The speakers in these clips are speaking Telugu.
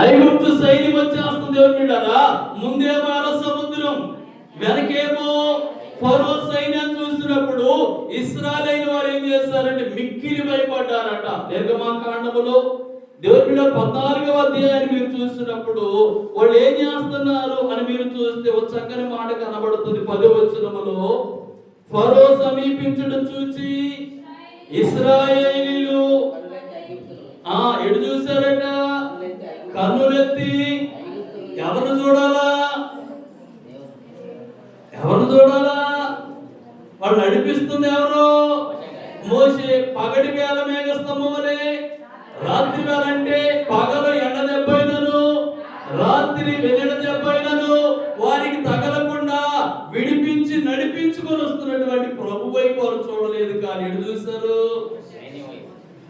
ఐగుప్తు సైన్యం వచ్చేస్తుంది ఎవరు ముందే ముందేమో ఎర్ర సముద్రం వెనకేమో ఫరో సైన్యం చూసినప్పుడు ఇస్రాయల్ వారు ఏం చేస్తారంటే మిక్కిలి భయపడ్డారట. నిర్గమాకాండములో దేవుడి పద్నాలుగవ అధ్యాయాన్ని మీరు చూసినప్పుడు వాళ్ళు ఏం చేస్తున్నారు అని మీరు చూస్తే ఒక చక్కని మాట కనబడుతుంది పదో వచనములో. ఫరో సమీపించడం చూచి ఇస్రాయేలీలు. ఆ ఎడు చూశారట? కన్నులెత్తి ఎవరు చూడాలా? ఎవరు చూడాలా? వాళ్ళు నడిపిస్తుంది ఎవరు? మోసే పగటి వేళ మేఘ స్తంభం వలె రాత్రి వేళ అంటే పగలు ఎండ దెబ్బైనను రాత్రి వెన్నెల దెబ్బైనను వారికి తగలకుండా విడిపించి నడిపించుకొని వస్తున్నటువంటి ప్రభు వైపు వారు చూడలేదు కానీ ఎటు చూశారు?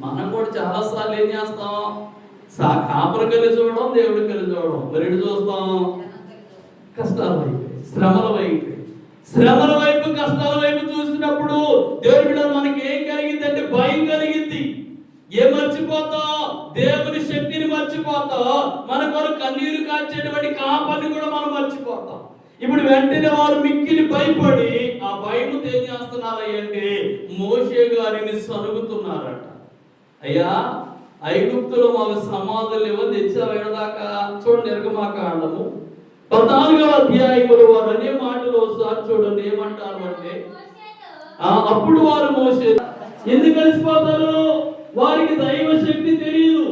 మనం కూడా చాలా సార్లు ఏం చేస్తాం? సా కలిసి చూడడం దేవుడు కలిసి చూడడం. మరి చూస్తాం? కష్టాల వైపు శ్రమల వైపు. శ్రమల వైపు కష్టాల వైపు చూసినప్పుడు దేవుడు మనకి ఏం కలిగింది అంటే భయం కలిగింది. ఏ మర్చిపోతా? దేవుని శక్తిని మర్చిపోతా. మన కొరకు కన్నీరు కాచేటువంటి కాపాన్ని కూడా మనం మర్చిపోతాం. ఇప్పుడు వెంటనే వారు మిక్కిలి భయపడి ఆ భయముతో ఏం చేస్తున్నారంటే మోషే గారిని సరుగుతున్నారట. అయ్యా ఐగుప్తులో మాకు సమాధులు ఇవ్వని తెచ్చారు దాకా చూడండి నిర్గమాకాండము. పద్నాలుగవ అధ్యాయములు వారు అనే మాటలు ఒకసారి చూడండి ఏమంటారు అంటే అప్పుడు వారు మోసే ఎందుకు కలిసిపోతారు? వారికి దైవ శక్తి తెలియదు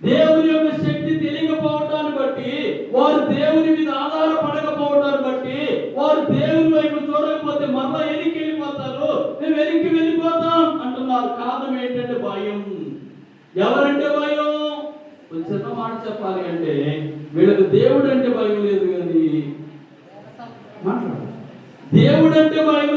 దేవుని యొక్క శక్తి తెలియకపోవటాన్ని బట్టి వారు దేవుని మీద ఆధారపడకపోవటాన్ని బట్టి వారు దేవుని ఎవరంటే భయం? ఒక చిన్న మాట చెప్పాలి అంటే వీళ్ళకి దేవుడు అంటే భయం లేదు కానీ మాట్లాడు. దేవుడు అంటే భయం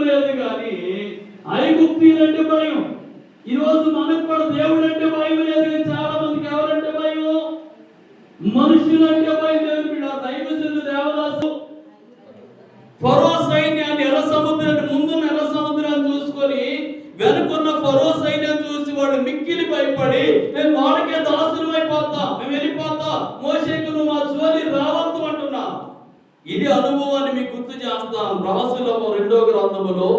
గ్రంథములో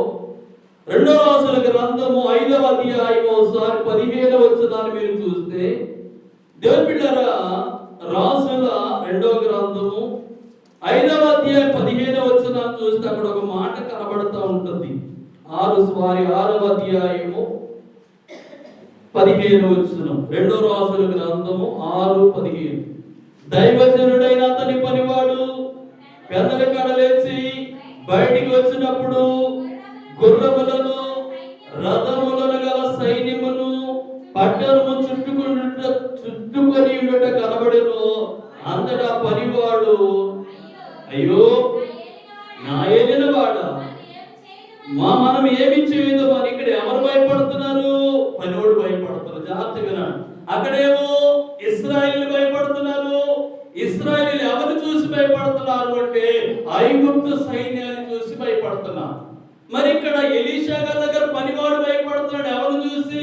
రెండో రాసుల గ్రంథము ఐదవ అధ్యాయం ఒకసారి పదిహేను వచ్చదాన్ని మీరు చూస్తే దేవుని బిడ్డరా రాసుల రెండో గ్రంథము ఐదవ అధ్యాయం పదిహేను వచ్చిన చూస్తే అక్కడ ఒక మాట కనబడుతూ ఉంటుంది. ఆరు వారి ఆరవ అధ్యాయము పదిహేను వచ్చిన రెండో రాసుల గ్రంథము ఆరు పదిహేను దైవజనుడైన అతని పనివాడు పెద్దల కడలేచి లేచి బయటికి వచ్చినప్పుడు గుర్రములను రథములను గల సైన్యమును పట్టణము చుట్టుకుని చుట్టుకొని ఉండట కనబడను. అంతటా పనివాడు అయ్యో నా ఏలిన వాడ? మా మనం ఏమి చేయదు? మరి ఇక్కడ ఎవరు భయపడుతున్నారు? పనివాడు భయపడుతున్నారు. జాగ్రత్తగా అక్కడేమో ఇస్రాయిల్ భయపడుతున్నారు. ఇస్రాయిల్ ఎవరు చూసి భయపడుతున్నారు అంటే ఐగుప్తు సైన్యాలు చూసి మరి ఇక్కడ ఎలీషా గారి దగ్గర పనివాడు భయపడుతున్నాడు. ఎవరు చూసి?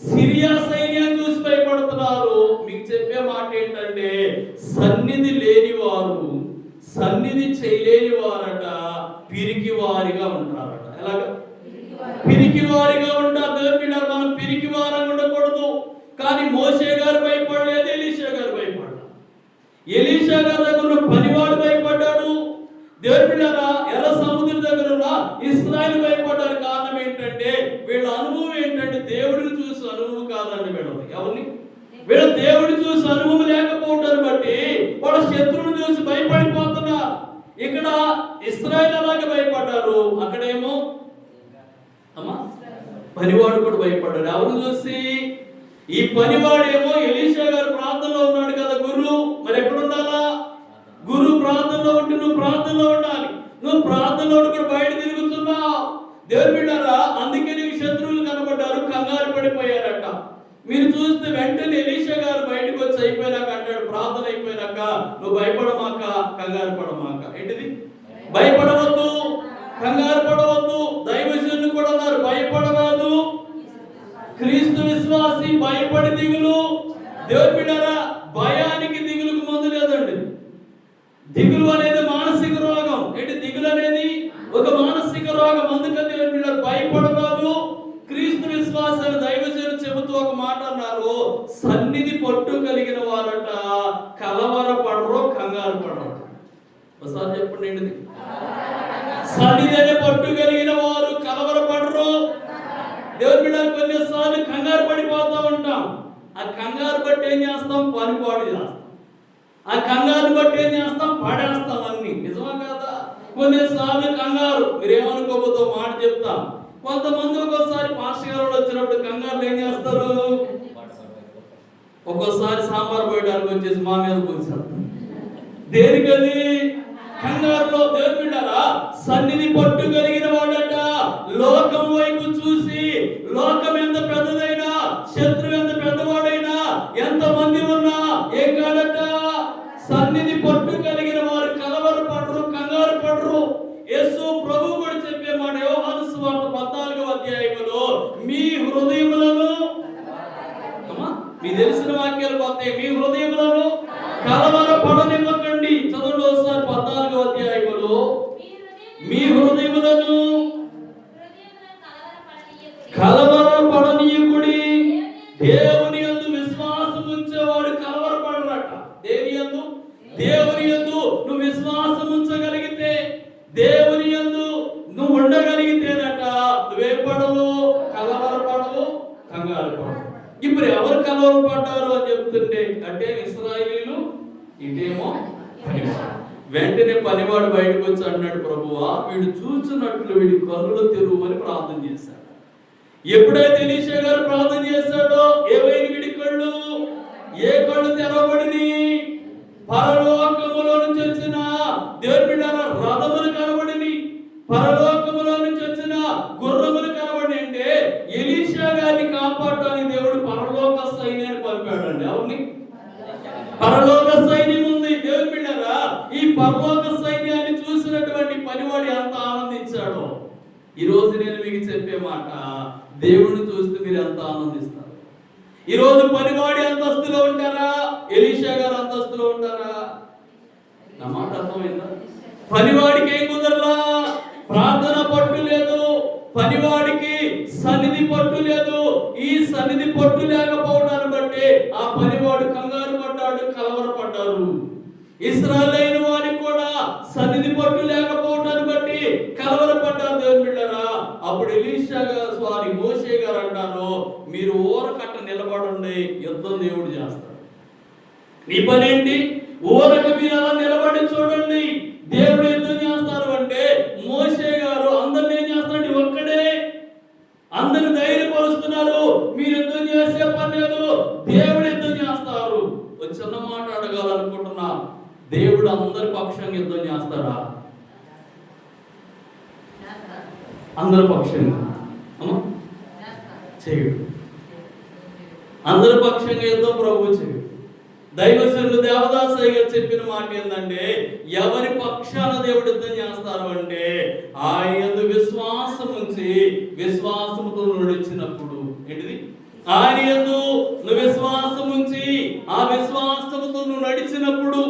సిరియా సైన్యం చూసి భయపడుతున్నారు. మీకు చెప్పే మాట ఏంటంటే సన్నిధి లేనివారు సన్నిధి చేయలేని వారట పిరికి వారిగా ఉంటారట. ఎలాగా? పిరికి వారిగా ఉంటారు మనం పిరికి వారంగా ఉండకూడదు. కానీ మోసే గారు భయపడలేదు ఎలీషా గారు భయపడ్డారు ఎలీషా గారి దగ్గర దేవుని బిడ్డారా ఎర్ర సముద్రం దగ్గర ఉన్న ఇస్రాయల్ భయపడ్డారు కారణం ఏంటంటే వీళ్ళ అనుభవం ఏంటంటే దేవుడిని చూసి అనుభవం కాదండి వీళ్ళది ఎవరిని? వీళ్ళ దేవుడిని చూసి అనుభవం లేకపోవటాన్ని బట్టి వాళ్ళ శత్రువుని చూసి భయపడిపోతున్నా. ఇక్కడ ఇస్రాయల్ అలాగే భయపడ్డారు? అక్కడేమో అమ్మా పనివాడు కూడా భయపడ్డాడు. ఎవరిని చూసి? ఈ పనివాడేమో ఎలీషా గారు ప్రార్థనలో ఉన్నాడు కదా గురు మరి ఎక్కడ ఉండాలా గురు ప్రార్థనలో ఉంటే నువ్వు ప్రార్థనలో ఉండాలి. నువ్వు ప్రార్థనలో కూడా బయట తిరుగుతున్నావు. దేవుని బిడ్డారా అందుకే నీకు శత్రువులు కనబడ్డారు కంగారు పడిపోయారట. మీరు చూస్తే వెంటనే ఎలీషా గారు బయటకు వచ్చి అయిపోయినాక అంటాడు ప్రార్థన అయిపోయినాక నువ్వు భయపడమాక కంగారు పడమాక. ఏంటిది? భయపడవద్దు కంగారు పడవద్దు. దైవజనులు కూడా ఉన్నారు భయపడరాదు. క్రీస్తు విశ్వాసి భయపడి దిగులు. దేవుని బిడ్డారా భయాన్ని దిగులు అనేది మానసిక రోగం. ఏంటి దిగులు అనేది? ఒక మానసిక రోగం. అందుకని దేవుని భయపడరాదు. క్రీస్తు విశ్వాసాన్ని దైవజను చెబుతూ ఒక మాట అన్నారు. సన్నిధి పట్టు కలిగిన వారట కలవరపడరు కంగారు పడరు. ఒకసారి చెప్పండి ఏంటిది? సన్నిధి అనే పట్టు కలిగిన వారు కలవరపడరు. దేవుని బిడ్డలు కొన్నిసార్లు కంగారు పడిపోతూ ఉంటాం. ఆ కంగారు పట్టు ఏం చేస్తాం? పనిపాడు చేస్తాం. ఆ కంగారు బట్టి ఏం చేస్తాం? పాడేస్తాం అన్ని. నిజమా కాదా? కొన్నిసార్లు కంగారు. మీరేమనుకోబోతో మాట చెప్తాం. కొంతమంది ఒక్కోసారి పాస్టర్ గారు వచ్చినప్పుడు కంగారు ఏం చేస్తారు? ఒక్కోసారి సాంబార్ పోయడానికి వచ్చేసి మా మీద కూర్చారు దేనికది? కంగారులో దేవుడారా సన్నిధి పట్టు కలిగిన వాడట. లోకం వైపు చూసి లోకం ఎంత పెద్దదైనా శత్రువు యేసు ప్రభు కూడా అప్పుడు ఎలీషా గారు వారి మోషే గారు అంటారు మీరు ఊరకట్ట నిలబడండి యుద్ధం దేవుడు చేస్తాడు. నీ పనేంటి? ఊర మీరు అలా నిలబడి చూడండి దేవుడు యుద్ధం చేస్తారు అంటే మోషే గారు అందరిని ఏం చేస్తాడు ఒక్కడే అందరు ధైర్యపరుస్తున్నారు మీరు యుద్ధం చేసే పని లేదు దేవుడు యుద్ధం చేస్తారు ఒక చిన్న మాట అడగాలనుకుంటున్నా దేవుడు అందరి పక్షంగా యుద్ధం చేస్తాడా అందరి పక్షంగా అమ్మా చేయడు అందరి పక్షంగా యుద్ధం ప్రభు చేయడు దైవశనుడు దేవదాసయ్య గారు చెప్పిన మాట ఏంటంటే ఎవరి పక్షాన దేవుడు యుద్ధం చేస్తారు అంటే ఆయన యందు విశ్వాసం ఉంచి విశ్వాసముతో నడిచినప్పుడు ఏంటిది ఆయన యందు నువ్వు విశ్వాసం ఉంచి ఆ విశ్వాసముతో నువ్వు నడిచినప్పుడు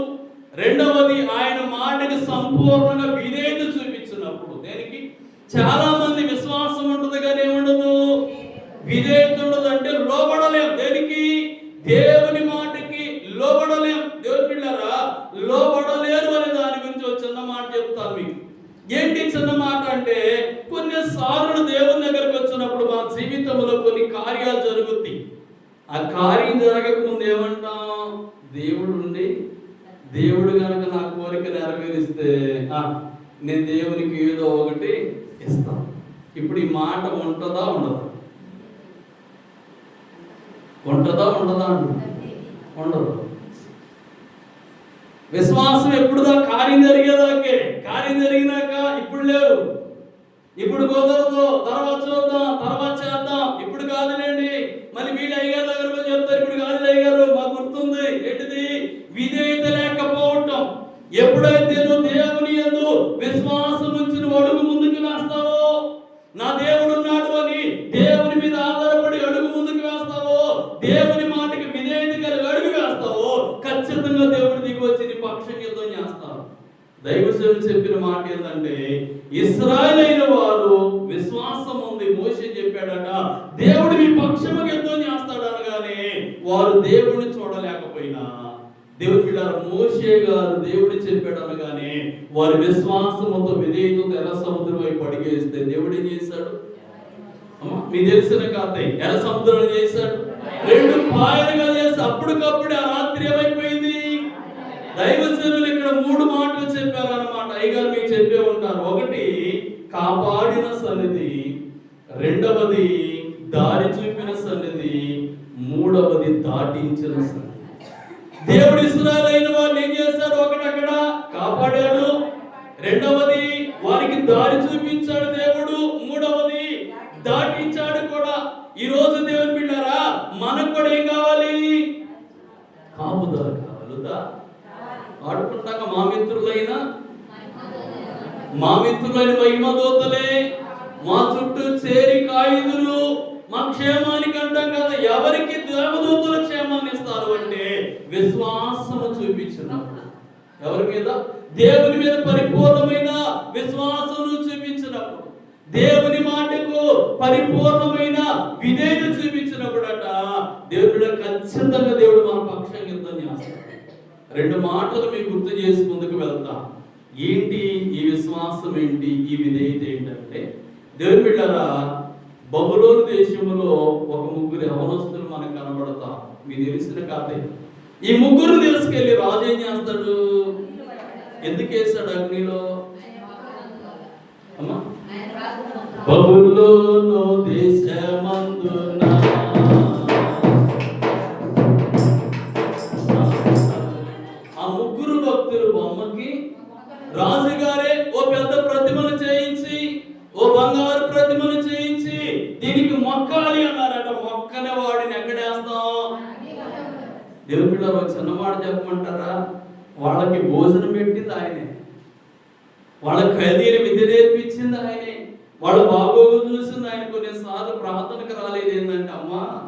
రెండవది ఆయన మాటకి సంపూర్ణంగా విధేయత చూపించినప్పుడు దేనికి? చాలా మంది విశ్వాసం ఉంటుంది కానీ ఏముండదు? విధేయత ఉండదు అంటే లోబడలేం దేనికి దేవుని మాటకి లోబడలేం దేవుని పిల్లరా లోబడలేరు అనే దాని గురించి ఒక చిన్న మాట చెప్తాను మీకు ఏంటి చిన్న మాట అంటే కొన్నిసార్లు దేవుని దగ్గరకు వచ్చినప్పుడు మా జీవితంలో కొన్ని కార్యాలు జరుగుతాయి ఆ కార్యం జరగక ముందు ఏమంటాం దేవుడు ఉండి దేవుడు కనుక నా కోరిక నెరవేరిస్తే "ఆ, నేను దేవునికి ఏదో ఒకటి ఇస్తాను ఇప్పుడు ఈ మాట ఉంటుందా ఉండదా ఉంటుందా ఉండదా అంటున్నా ఉండదు విశ్వాసం ఎప్పుడుదా కార్యం జరిగేదాకే కార్యం జరిగినాక ఇప్పుడు లేవు ఇప్పుడు కుదరదు తర్వాత చూద్దాం తర్వాత చేద్దాం. ఇప్పుడు కాదులేండి. మళ్ళీ వీళ్ళు అయ్యగారు దగ్గర పోయి చెప్తారు ఇప్పుడు కాదు అయ్యారు మాకు గుర్తుంది. ఏంటిది? విధేయత లేకపోవటం. ఎప్పుడైతే నువ్వు దేవుని ఎందు విశ్వాసం ఉంచిన అడుగు ముందుకు వేస్తావో నా దేవుడు ఉన్నాడు అని దేవుని మీద ఆధారపడి అడుగు ముందుకు వేస్తావో దేవుని మాటకి విధేయత కలిగి అడుగు వేస్తావో ఖచ్చితంగా దేవుడు దిగి వచ్చి నీ పక్షం యుద్ధం చేస్తావు దైవజనుడు చెప్పిన మాట ఏంటంటే ఇస్రాయల్ వారి విశ్వాసముతో విధేయతతో ఎర్ర సముద్రం వైపు అడిగేస్తే దేవుడు ఏం చేశాడు మీ తెలిసిన కథ ఎర్ర సముద్రం చేశాడు రెండు పాయలుగా చేసి అప్పటికప్పుడు ఆ రాత్రి ఏమైపోయింది? దైవజనులు ఇక్కడ మూడు మాటలు చెప్పారు అనమాట అయ్యగారు మీకు చెప్పే ఉంటారు. ఒకటి కాపాడిన సన్నిధి. రెండవది దారి చూపిన సన్నిధి. మూడవది దాటించిన సన్నిధి. దేవుడు ఇస్రాయలైన వారిని ఏం చేశాడు ఒకటి అక్కడ కాపాడాడు. రెండవది వారికి దారి చూపించాడు దేవుడు. మూడవది దాటించాడు కూడా. ఈ రోజు దేవుని బిడ్డారా మనకు కూడా ఏం కావాలి? కాపుదారు కావాలుదా ఆడుకుంటాక మా మిత్రులైన? మా మిత్రులైన మహిమదూతలే మా చుట్టూ చేరి కాయుదురు. మా క్షేమానికి అంటాం కదా ఎవరికి దేవదూతల క్షేమాన్ని ఇస్తారు అంటే విశ్వాసము చూపించినప్పుడు. ఎవరి మీద? దేవుని మీద పరిపూర్ణమైన విశ్వాసం చూపించినప్పుడు దేవుని మాటకు పరిపూర్ణమైన విధేయత అట దేవుడు ఖచ్చితంగా దేవుడు మన పక్షం యుద్ధం చేస్తాడు. రెండు మాటలు మీకు గుర్తు చేసి ముందుకు వెళ్తాం. ఏంటి ఈ విశ్వాసం ఏంటి ఈ విధేయత ఏంటంటే దేవుని బిడ్డారా బహులోని దేశంలో ఒక ముగ్గురు యవనస్తులు మనకు కనబడతా. మీకు తెలిసిన కాదే ఈ ముగ్గురు తీసుకెళ్ళి రాజు ఏం చేస్తాడు? ఎందుకు వేస్తాడు అగ్నిలో? అమ్మా. బబులోను దేశమందున ఆ ముగ్గురు భక్తులు బొమ్మకి రాజుగారే ఓ పెద్ద ప్రతిమను చేయించి ఓ బంగారు ప్రతిమను చేయించి దీనికి మొక్కాలి అన్నారట. మొక్కనే వాడిని ఎక్కడేస్తాం ఒక చిన్న మాట చెప్పమంటారా? వాళ్ళకి భోజనం పెట్టింది ఆయనే. వాళ్ళ ఖైదీలు విద్య నేర్పించింది ఆయనే. వాళ్ళ బాగోగు చూసింది ఆయన. కొన్నిసార్లు ప్రార్థనకు రాలేదు ఏంటంటే అమ్మా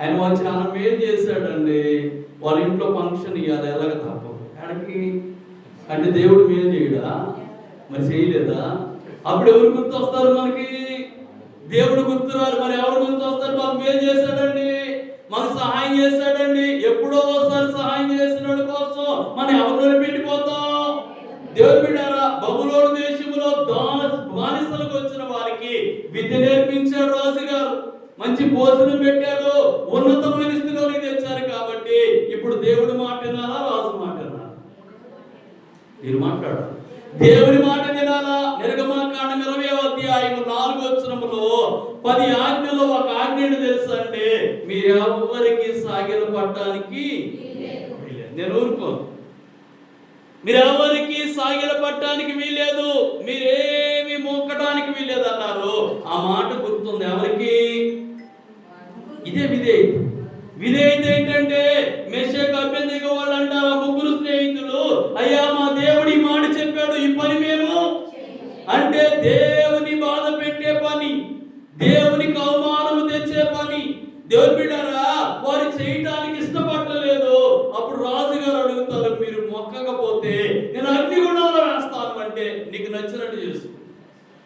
ఆయన వాళ్ళు చాలా మేలు చేశాడండి. వాళ్ళ ఇంట్లో ఫంక్షన్ ఇవ్వాలి ఎలాగ తప్ప ఆడికి అంటే దేవుడు మేలు చేయడా? మరి చేయలేదా? అప్పుడు ఎవరు గుర్తు వస్తారు మనకి? దేవుడు గుర్తురారు. మరి ఎవరు గుర్తు వస్తారు మాకు మేలు చేశాడండి. మాకు సహాయం చేస్తాడండి ఎప్పుడో ఒకసారి సహాయం చేసిన కోసం మనం ఎవరిని పెట్టిపోతాం దేవుడు బిడ్డారా బబులోడు దేశంలో బానిసలకు వచ్చిన వారికి విద్య నేర్పించాడు రాజు గారు మంచి భోజనం పెట్టాడు ఉన్నతమైన స్థితిలోకి తెచ్చారు కాబట్టి ఇప్పుడు దేవుడు మాట వినాలా రాజు మాట వినాలా? మీరు మాట్లాడారు దేవుడి మాట వినాలా? నిర్గమాకాండం ఇరవై అధ్యాయం నాలుగు వచ్చినములో పది ఆజ్ఞలో ఒక ఆజ్ఞను తెలుసు అంటే మీరెవ్వరికి సాగిల పట్టడానికి నేను ఊరుకోను మీరెవరికి సాగిల పట్టడానికి వీల్లేదు? మీరేమి మోక్కడానికి వీల్లేదు అన్నారు. ఆ మాట గుర్తుంది ఎవరికి? ఇదే విధేయత. విధేయత ఏంటంటే మెషక్ అభ్యంతరిక వాళ్ళు అంటారు ఆ ముగ్గురు స్నేహితులు అయ్యా మా దేవుడు ఈ మాట చెప్పాడు ఈ పని మేము అంటే దేవుని బాధ పెట్టే పని దేవునికి అవమానము తెచ్చే పని దేవుని బిడ్డారా వారు చేయటానికి ఇష్టపడలేదు అప్పుడు రాజుగారు అడుగుతారు మీరు మొక్కకపోతే నేను అగ్నిగుణంలో వేస్తాను అంటే నీకు నచ్చినట్టు చేసుకో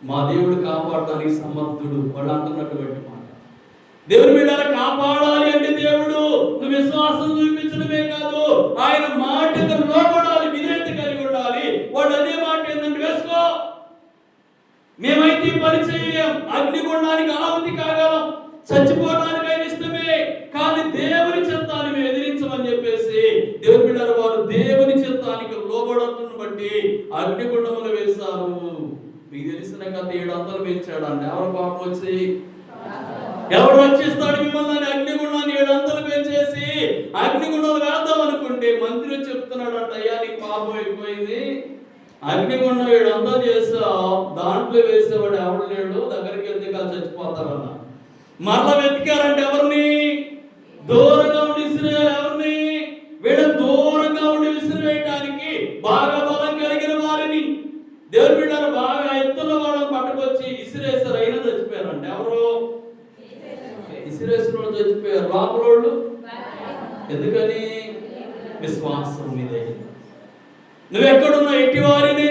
మా దేవుడు కాపాడడానికి సమర్థుడు వాళ్ళు అంటున్నటువంటి మాట. దేవుని మీద కాపాడాలి అంటే దేవుడు నువ్వు విశ్వాసం చూపించడమే కాదు ఆయన మాట లోపడాలి విధేయత కలిగి ఉండాలి. వాడు అదే మాట ఏంటంటే వేసుకో మేమైతే ఈ పని చేయలేం అగ్నిగుండానికి ఆవు వందలు ఎవరు పాపం వచ్చి ఎవరు రక్షిస్తాడు మిమ్మల్ని? అని అగ్నిగుండాన్ని ఏడు వందలు పెంచేసి అగ్నిగుండాలు వేద్దాం అనుకుంటే మంత్రి వచ్చి చెప్తున్నాడు అంట అయ్యా నీకు పాపం అయిపోయింది. అగ్నిగుండం ఏడు వందలు దాంట్లో వేసేవాడు ఎవడు లేడు దగ్గరికి వెళ్తే కాదు చచ్చిపోతారన్న. మరల వెతికారంటే ఎవరిని? దూరంగా ఉండి ఎవరిని? వీడు దూరంగా ఉండి విసిరేయడానికి బాగా బలం కలిగిన వారిని. దేవుని బిడ్డలు చచ్చిపోయారంటే ఎవరు? ఇసిరేసిన వాళ్ళు చచ్చిపోయారు లోపలోళ్ళు ఎందుకని? విశ్వాసం మీద. నువ్వెక్కడున్నా ఎట్టి వారిని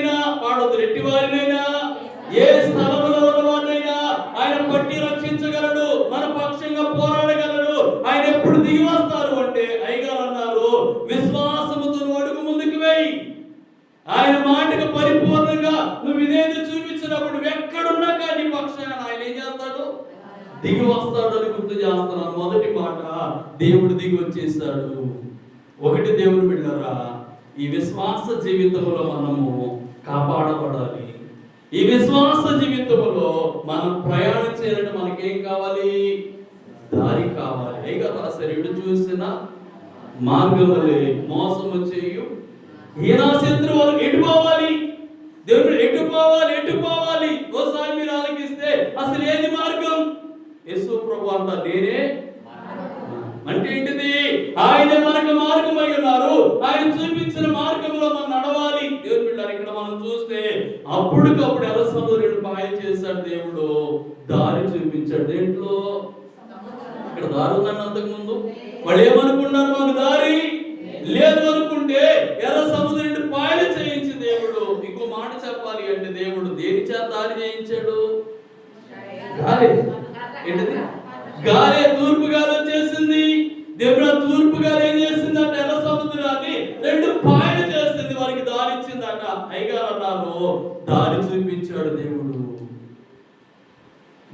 దిగి ఒకటి దేవుడు బిడ్డరా ఈ విశ్వాస జీవితంలో మనము కాపాడబడాలి. ఈ విశ్వాస జీవితంలో మనం ప్రయాణం చేయాలంటే మనకేం కావాలి? దారి కావాలి. ఏ కదా శరీరుడు ఇటు చూసిన మార్గములే మోసము చేయు. హీనా శత్రువు ఎటు పోవాలి? దేవుడు ఎటు పోవాలి? ఎటు పోవాలి? ఓసారి మీరు ఆలకిస్తే అసలు ఏది మార్గం? యేసు ప్రభు అంట నేనే అంటే ఏంటిది? ఆయన మనకు మార్గం అయి ఉన్నారు. ఆయన చూపించిన మార్గంలో మనం నడవాలి. దేవుని బిడ్డారు ఇక్కడ మనం చూస్తే అప్పటికప్పుడు ఎరసంలో రెండు పాయలు చేశాడు దేవుడు. దారి చూపించాడు. దేంట్లో? ఇక్కడ దారి ఉందండి అంతకు ముందు వాళ్ళు ఏమనుకున్నారు మాకు దారి? లేదు అనుకుంటే ఎర్ర సముద్రం పాయలు చేయించి దేవుడు ఇంకో మాట చెప్పాలి అంటే దేవుడు దేని చేత దారి చేయించాడు? గాలి. ఏంటిది? గాలి. తూర్పు గాలి దేవుడు తూర్పుగా ఏం చేసిందంట? ఎర్ర సముద్రాన్ని రెండు పాయలు చేసింది. వారికి దారి ఇచ్చిందట. అయ్యగారు అన్నారు దారి చూపించాడు దేవుడు.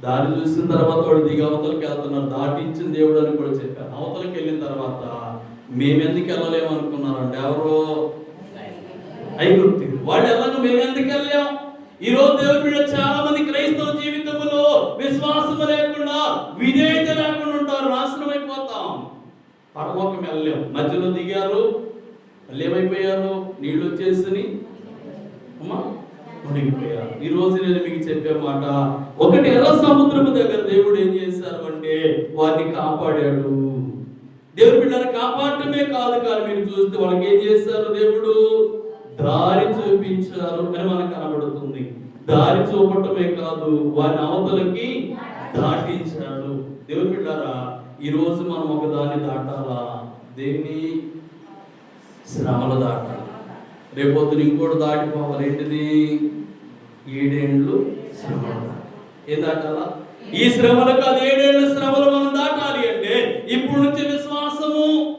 దారి చూసిన తర్వాత వాడు దిగి అవతలకి వెళ్తున్నారు దాటించిన దేవుడు అని కూడా చెప్పారు అవతలకి వెళ్ళిన తర్వాత మేమెందుకు వెళ్ళలేము అనుకున్నారంటే. ఎవరో? ఐగుప్తి. వాళ్ళు ఎలాగో మేమెందుకు వెళ్ళాం ఈ రోజు దేవుడి మీద చాలా మంది క్రైస్తవ జీవితంలో విశ్వాసం లేకుండా విధేయత లేకుండా ఉంటారు. నాశనం అయిపోతాం. పరలోకం వెళ్ళలేం. మధ్యలో దిగారు మళ్ళీ ఏమైపోయారు నీళ్ళు వచ్చేసి అమ్మా మునిగిపోయారు. ఈ రోజు నేను మీకు చెప్పే మాట ఒకటి ఎలా సముద్రము దగ్గర దేవుడు ఏం చేశారు అంటే వారిని కాపాడాడు. దేవుడు బిడ్డను కాపాడటమే కాదు కానీ మీరు చూస్తే వాళ్ళకి ఏం చేశారు దేవుడు? దారి చూపించారు అని మనకు కనబడుతుంది. దారి చూపటమే కాదు వారి అవతలకి దాటించాడు. దేవుడు బిడ్డారా ఈరోజు మనం ఒక దాన్ని దాటాలా? దేన్ని? శ్రమలు దాటాలి. రేపొద్దున ఇంకోటి దాటిపోవాలి. ఏంటిది? ఏడేండ్లు శ్రమలు ఏం దాటాలా? ఈ శ్రమలు కాదు ఏడేళ్ళ శ్రమలు మనం దాటాలి అంటే ఇప్పుడు నుంచి విశ్వాసము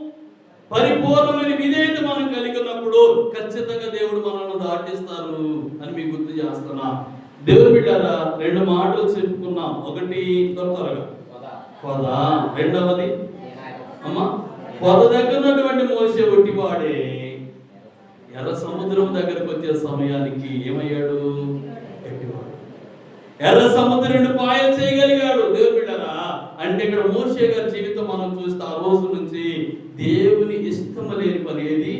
పరిపూర్ణమైన విధేయత మనం కలిగి ఉన్నప్పుడు ఖచ్చితంగా దేవుడు మనల్ని దాటిస్తారు అని మీకు గుర్తు చేస్తున్నా. దేవుడు బిడ్డారా రెండు మాటలు చెప్పుకున్నాం. ఒకటి త్వర త్వరగా. పొద. రెండవది. అమ్మా పొద దగ్గర ఉన్నటువంటి మోసే ఒట్టివాడే. ఎర్ర సముద్రం దగ్గరకు వచ్చే సమయానికి ఏమయ్యాడు? ఎట్టివాడు ఎర్ర సముద్రుని పాయ చేయగలిగాడు. దేవుడు బిడ్డరా అంటే ఇక్కడ మోసే గారి జీవితం మనం చూస్తే ఆ రోజు నుంచి దేవుని ఇష్టం లేని పని ఏది?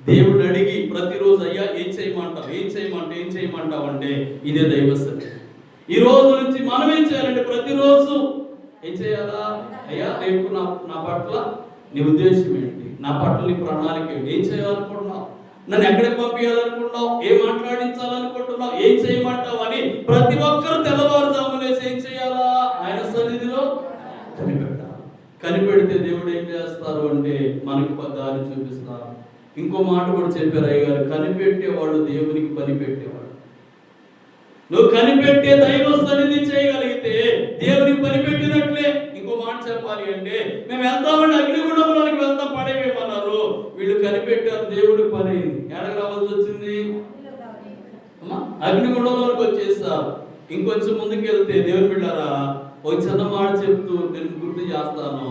దేవుడు అడిగి ప్రతిరోజు అయ్యా ఏం చేయమంటావు? ఏం చేయమంటావు? ఏం చేయమంటావు? అంటే ఇదే దైవస్థితి ఈ రోజు నుంచి మనం ఏం చేయాలంటే ప్రతిరోజు ఏం చేయాలా? అయ్యా రేపు నా నా పట్ల నీ ఉద్దేశం ఏంటి? నా పట్ల నీ ప్రణాళిక ఏంటి? ఏం చేయాలనుకుంటున్నావు? నన్ను ఎక్కడికి పంపించాలనుకుంటున్నావు? ఏం మాట్లాడించాలనుకుంటున్నావు? ఏం చేయమంటావు అని ప్రతి ఒక్కరు తెల్లవారుజాము లేసి ఏం చేయాలా? ఆయన సన్నిధిలో కనిపెట్టాలి. కనిపెడితే దేవుడు ఏం చేస్తారు అంటే మనకి దారి చూపిస్తారు. ఇంకో మాట కూడా చెప్పారు అయ్యగారు కనిపెట్టేవాడు దేవునికి పని పెట్టేవాడు నువ్వు కనిపెట్టే దైవ సన్నిధి చేయగలిగితే దేవునికి పని పెట్టినట్లే ఇంకో మాట చెప్పాలి అంటే మేము వెళ్తామంటే అగ్నిగుండంలోనికి వెళ్తాం పడేవేమన్నారు. వీళ్ళు కనిపెట్టారు దేవుడి పని అయింది రావాల్సి వచ్చింది? అగ్నిగుండంలోనికి వచ్చేస్తారు. ఇంకొంచెం ముందుకు వెళ్తే దేవుని బిడ్డారా ఒక చిన్న మాట చెప్తూ నేను గుర్తు చేస్తాను.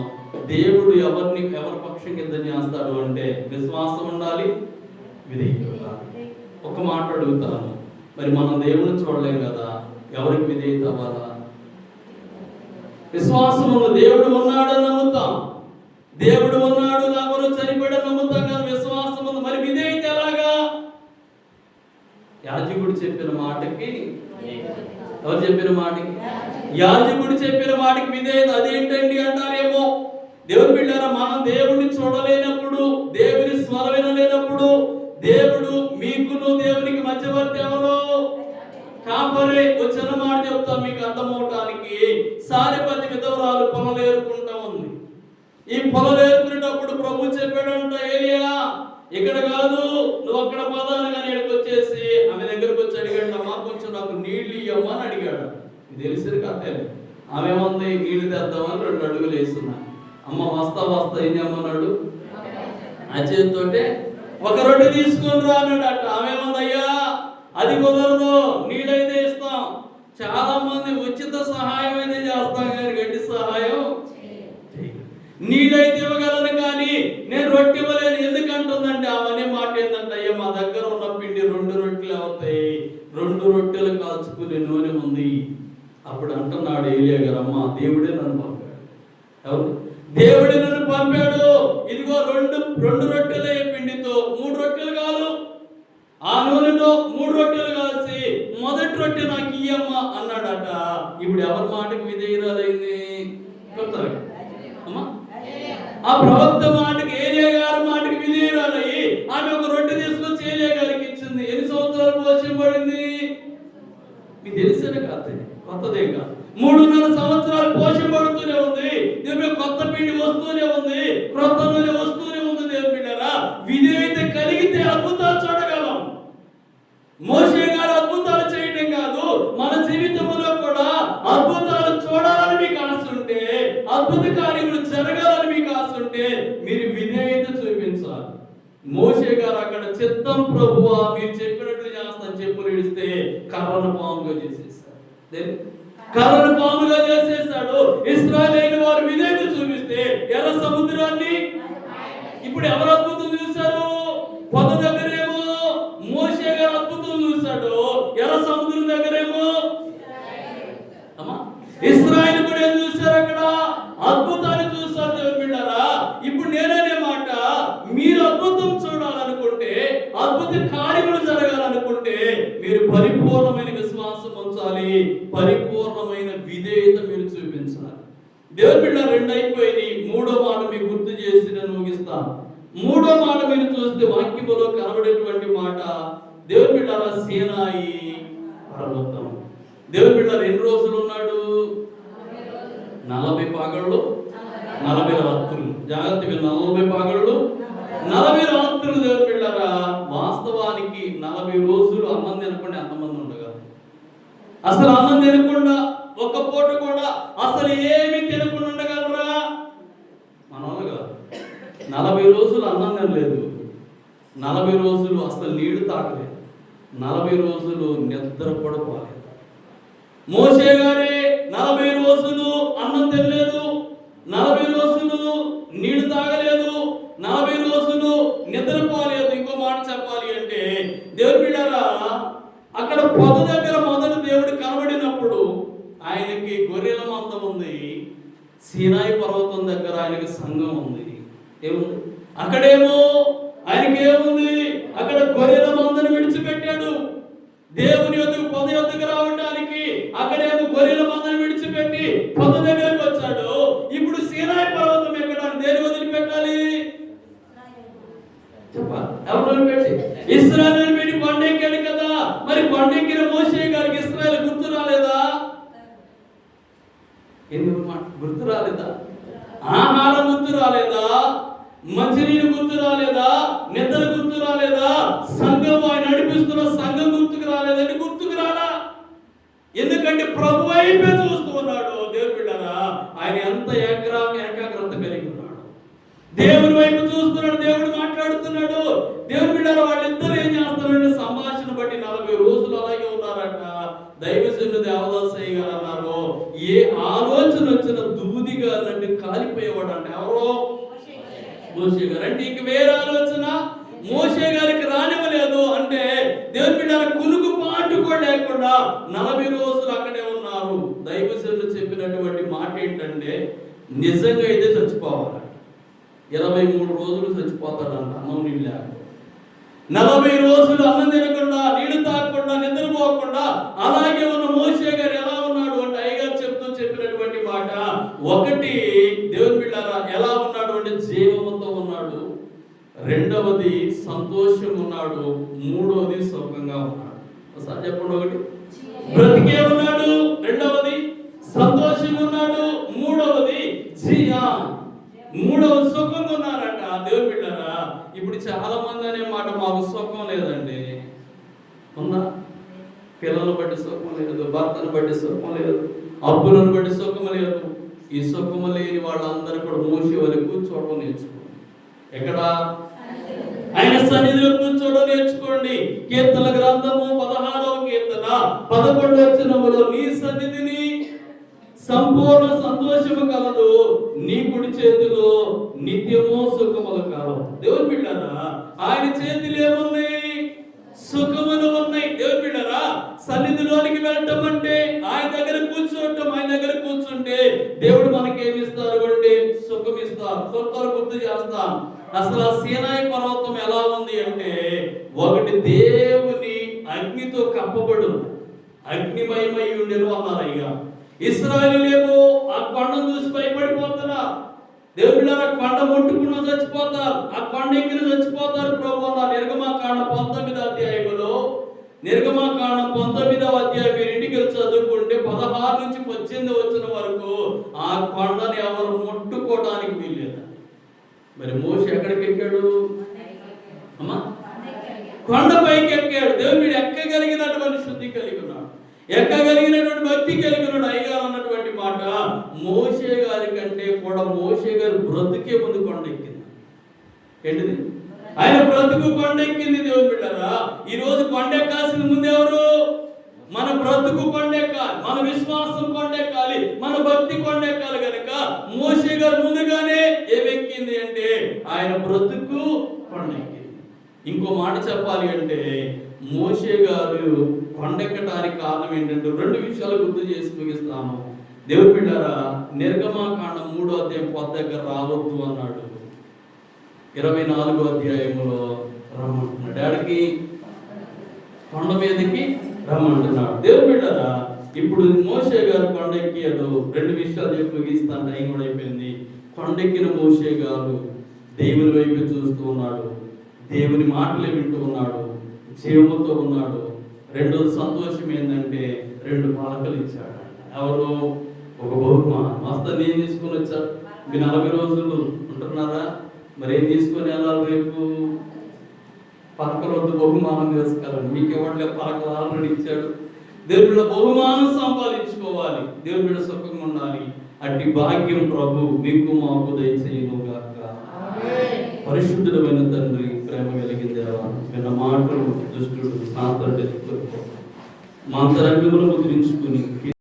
దేవుడు ఎవరిని ఎవరి పక్షం కింద చేస్తాడు అంటే విశ్వాసం ఉండాలి విధేయత ఒక మాట అడుగుతాను. మరి మనం దేవుని చూడలేం కదా? ఎవరికి విధేయత అవ్వాలా? విశ్వాసములో దేవుడు ఉన్నాడని నమ్ముతాం. దేవుడు ఉన్నాడు నా కొరకు చనిపోయాడు నమ్ముతాం కదా విశ్వాసం మరి విధేయత ఎలాగా? యాజకుడు చెప్పిన మాటకి ఎవరు చెప్పిన మాటకి? యాజకుడు చెప్పిన మాటకి విధేయత అదేంటండి అంటారేమో? దేవుని బిడ్డారా మనం దేవుడిని చూడలేనప్పుడు దేవుని స్వర వినలేనప్పుడు దేవుడు మీకును దేవునికి మధ్యవర్తి ఎవరు? కాపరే వచ్చిన మాట చెప్తా మీకు అర్థమవటానికి. సారిపతి విధవరాలు పొలలేరుకుంటా ఉంది. ఈ పొలలేరుకునేటప్పుడు ప్రభు చెప్పాడంట ఏలియా ఇక్కడ కాదు నువ్వు అక్కడ పోదాను కానీ ఇక్కడికి వచ్చేసి ఆమె దగ్గరకు వచ్చి అడిగాడు అమ్మా కొంచెం నాకు నీళ్ళు ఇవ్వమా అని అడిగాడు. తెలిసిన కథే ఆమె ఉంది నీళ్ళు తెద్దామని రెండు అడుగులు వేస్తున్నా. అమ్మ వస్తా వస్తా ఏం చేయమన్నాడు? అచేతితోటే ఒక రొట్టె తీసుకొని రా అన్నాడు అట్ట అది కుదరదు. నీళ్ళైతే ఇస్తాం. చాలా మంది ఉచిత సహాయం అయితే చేస్తాం కానీ గట్టి సహాయం నీడైతే నీళ్ళైతే ఇవ్వగలను కానీ నేను రొట్టె ఇవ్వలేను. ఎందుకంటుందంటే ఆమెనే మాట ఏంటంటే అయ్యా మా దగ్గర ఉన్న పిండి రెండు రొట్టెలు అవుతాయి. రెండు రొట్టెలు కాల్చుకునే నూనె ఉంది. అప్పుడు అంటున్నాడు ఏలియా గారు అమ్మ దేవుడే నన్ను పంపాడు. ఎవరు? దేవుడు నన్ను పంపాడు. ఇదిగో రెండు రెండు రొట్టెలే పిండితో. మూడు రొట్టెలు కాదు. ఆ నూనెలో మూడు రొట్టెలు కాల్చి మొదటి రొట్టె నాకు ఇయ్యమ్మా అన్నాడట. ఇప్పుడు ఎవరి మాటకి విధేయురాలైంది? చెప్తారు అమ్మా. ఆ ప్రవక్త మాటకి పొద దగ్గరేమో మోషే గారు అద్భుతం చూశాడు ఎర్ర సముద్రం దగ్గరేమో అమ్మా ఇస్రాయల్ కూడా ఏం చూశారు అక్కడ అద్భుతాన్ని చూశారు దేవుని బిడ్డారా ఇప్పుడు నేననే మాట మీరు అద్భుతం చూడాలనుకుంటే అద్భుత కార్యములు జరగాలనుకుంటే మీరు పరిపూర్ణమైన విశ్వాసం ఉంచాలి పరిపూర్ణమైన విధేయత మీరు చూపించాలి దేవుని బిడ్డ రెండు అయిపోయినాయి మూడో మాట మీకు గుర్తు చేసి నేను ముగిస్తాను మూడో మాట మీరు చూస్తే వాక్యములో కనబడేటువంటి మాట దేవుని బిడ్డారా సేనాయి పర్వతం దేవుని బిడ్డ ఎన్ని రోజులు ఉన్నాడు నలభై పాగళ్ళు నలభై రాత్రులు జాగ్రత్తగా నలభై పాగళ్ళు నలభై రాత్రులు దేవుని బిడ్డారా వాస్తవానికి నలభై రోజులు అన్నం తినకుండా ఎంతమంది ఉండగా అసలు అన్నం తినకుండా ఒక్క పూట కూడా అసలు ఏమి తినకుండా ఉండగలరా? మన కాదు. నలభై రోజులు అన్నం తినలేదు. నలభై రోజులు అసలు నీళ్ళు తాగలేదు. నలభై రోజులు నిద్ర కూడా పోలేదు. మోసే గారే నలభై రోజులు అన్నం తినలేదు. నలభై రోజులు నీళ్ళు తాగలేదు. నలభై రోజులు నిద్రపోలేదు ఇంకో మాట చెప్పాలి అంటే దేవుడి బిడ్డారా అక్కడ పొద దగ్గర మొదటి దేవుడు కనబడినప్పుడు ఆయనకి గొర్రెల మంద ఉంది సీనాయి పర్వతం దగ్గర ఆయనకి సంఘం ఉంది. ఏముంది? అక్కడేమో ఆయనకి ఏముంది? అక్కడ గొర్రెల మందను విడిచిపెట్టాడు. దేవుని యొద్దకు పొద యొద్దకు రావడానికి అక్కడేమో గొర్రెల మందను విడిచిపెట్టి పొద దగ్గరకు వచ్చాడు. ఇప్పుడు సీనాయి పర్వతం ఎక్కడానికి దేని వదిలిపెట్టాలి? చెప్పాలి ఎవరు వదిలిపెట్టి? ఇస్రాయల్ పెట్టి కొండెక్కాడు కదా. మరి కొండెక్కిన మోసే గారికి ఇస్రాయల్ గుర్తు రాలేదా? ఎందుకు గుర్తు రాలేదా? ఆహారం గుర్తు రాలేదా? మంచినీళ్ళు గుర్తు రాలేదా? నిద్ర గుర్తు రాలేదా? సంఘం ఆయన నడిపిస్తున్న సంఘం గుర్తుకు రాలేదని గుర్తుకు రాలా? ఎందుకంటే ప్రభు వైపే చూస్తూ ఉన్నాడు. దేవుడు బిడ్డారా ఆయన ఎంత ఏగ్రా ఏకాగ్రత కలిగి ఉన్నాడు. దేవుని వైపు చూస్తున్నాడు దేవుడు మాట్లాడుతున్నాడు. దేవుని బిడ్డారా వాళ్ళిద్దరు ఏం చేస్తారంటే సంభాషణ బట్టి నలభై రోజులు అలాగే ఉన్నారట. దైవ దేవదాసయ్య గారు మోసే గారు. అంటే ఇంక వేరే ఆలోచన మోసే గారికి రానివ్వలేదు అంటే దేవుని బిడ్డ కునుకు పాటు కూడా లేకుండా నలభై రోజులు అక్కడే ఉన్నారు. దైవజనుడు చెప్పినటువంటి మాట ఏంటంటే నిజంగా అయితే చచ్చిపోవాలంట. ఇరవై మూడు రోజులు చచ్చిపోతాడంట అన్నం నీళ్ళు నలభై రోజులు అన్నం తినకుండా నీళ్ళు తాగకుండా నిద్రపోకుండా అలాగే ఉన్న మోసే గారు ఎలా ఉన్నాడు అంటే అయ్యగారు చెప్తూ చెప్పినటువంటి మాట ఒకటి దేవుని బిడ్డారా ఎలా రెండవది సంతోషం ఉన్నాడు మూడవది సుఖంగా ఉన్నాడు. ఒకసారి చెప్పండి ఒకటి. బ్రతికే ఉన్నాడు రెండవది సంతోషం ఉన్నాడు మూడవది జీయా. మూడవ సుఖంగా ఉన్నారట. దేవుని బిడ్డారా ఇప్పుడు చాలా మంది అనే మాట మాకు సుఖం లేదండి. ఉందా? పిల్లలను బట్టి సుఖం లేదు భర్తను బట్టి సుఖం లేదు అప్పులను బట్టి సుఖం లేదు. ఈ సుఖము లేని వాళ్ళందరూ కూడా మూసి వరకు కూర్చోవడం నేర్చుకోండి ఎక్కడ? సన్నిధిలో కూర్చోవడం నేర్చుకోండి. కీర్తన గ్రంథము పదహారవ కీర్తన. పదకొండు వచ్చినములో నీ సన్నిధిని సంపూర్ణ సంతోషము కలదు. నీ కుడి చేతిలో నిత్యము సుఖములు కలవు. దేవుని బిడ్డారా ఆయన చేతిలో ఏమున్నాయి? సుఖములు ఉన్నాయి. దేవుని బిడ్డారా సన్నిధిలోనికి వెళ్ళటం అంటే ఆయన దగ్గర కూర్చోవటం ఆయన దగ్గర కూర్చుంటే దేవుడు మనకేమిస్తారు అంటే సుఖం ఇస్తారు కొత్తలు గుర్తు చేస్తాం అసలు ఆ సీనాయి పర్వతం ఎలా ఉంది అంటే ఒకటి దేవుని అగ్నితో కప్పబడు అగ్నిమయమై ఉండేను అన్నారు అయ్యా. ఇస్రాయలేమో ఆ కొండను చూసి భయపడిపోతున్నా దేవుడు ఆ కొండ ముట్టుకున్న చచ్చిపోతారు. ఆ కొండ ఎక్కిన చచ్చిపోతారు ప్రభు అన్న నిర్గమాకాండ పంతొమ్మిది నిర్గమా నిర్గమాకాండ పంతొమ్మిదవ అధ్యాయం మీరు ఇంటికి వెళ్ళి చదువుకుంటే పదహారు నుంచి పద్దెనిమిది వచ్చిన వరకు ఆ కొండని ఎవరు మరి మోషి ఎక్కడికి ఎక్కాడు అమ్మా? కొండపైకి ఎక్కాడు దేవుడు ఎక్కగలిగినటువంటి శుద్ధి కలిగి ఉన్నాడు ఎక్కగలిగినటువంటి భక్తి కలిగి ఉన్నాడు అయ్యగారు అన్నటువంటి మాట మోషే గారి కంటే కూడా మోసే గారు బ్రతుకే ముందు కొండ ఎక్కింది ఏంటిది? ఆయన బ్రతుకు కొండ ఎక్కింది దేవుడు బిడ్డారా. ఈ కొండ ముందు ఎవరు? మన బ్రతుకు కొండ మన విశ్వాసం కొండెక్కాలి మన భక్తి కొండెక్కాలి కనుక మోషే గారు ముందుగానే ఏమెక్కింది అంటే ఆయన బ్రతుకు కొండెక్కింది. ఇంకో మాట చెప్పాలి అంటే మోషే గారు కొండెక్కడానికి కారణం ఏంటంటే రెండు విషయాలు గుర్తు చేసి ముగిస్తాము దేవుడు బిడ్డారా నిర్గమాకాండం మూడో అధ్యాయం పొద్దు దగ్గర రావద్దు అన్నాడు. ఇరవై నాలుగో అధ్యాయంలో రమ్మంటున్నాడు. డాడీకి కొండ మీదకి? రమ్మంటున్నాడు. దేవుడు బిడ్డరా ఇప్పుడు మోషే గారు కొండ రెండు విషయాలు చెప్పి ముగిస్తాను టైం కూడా అయిపోయింది. కొండెక్కిన మోసే గారు దేవుని వైపు చూస్తూ ఉన్నాడు. దేవుని మాటలు వింటూ ఉన్నాడు. జీవముతో ఉన్నాడు. రెండో సంతోషం ఏంటంటే రెండు పాలకలు ఇచ్చాడు. ఎవరు ఒక బహుమానం. మస్త నేను తీసుకొని వచ్చాడు మీ నలభై రోజులు ఉంటున్నారా? మరి ఏం తీసుకొని వెళ్ళాలి రేపు? పలకలు బహుమానం తీసుకెళ్ళండి మీకు ఎవరిలో పలకలు ఆల్రెడీ ఇచ్చాడు. దేవుడిలో బహుమానం సంపాదించుకోవాలి. దేవుడిలో సుఖంగా ఉండాలి. అట్టి భాగ్యం ప్రభు మీకు మాకు దయచేయనుగాక. పరిశుద్ధుడమైన తండ్రి ప్రేమ కలిగిన దేవా విన్న మాటలు దుష్టుడు సాతడు మా అంతరంగములను ముద్రించుకుని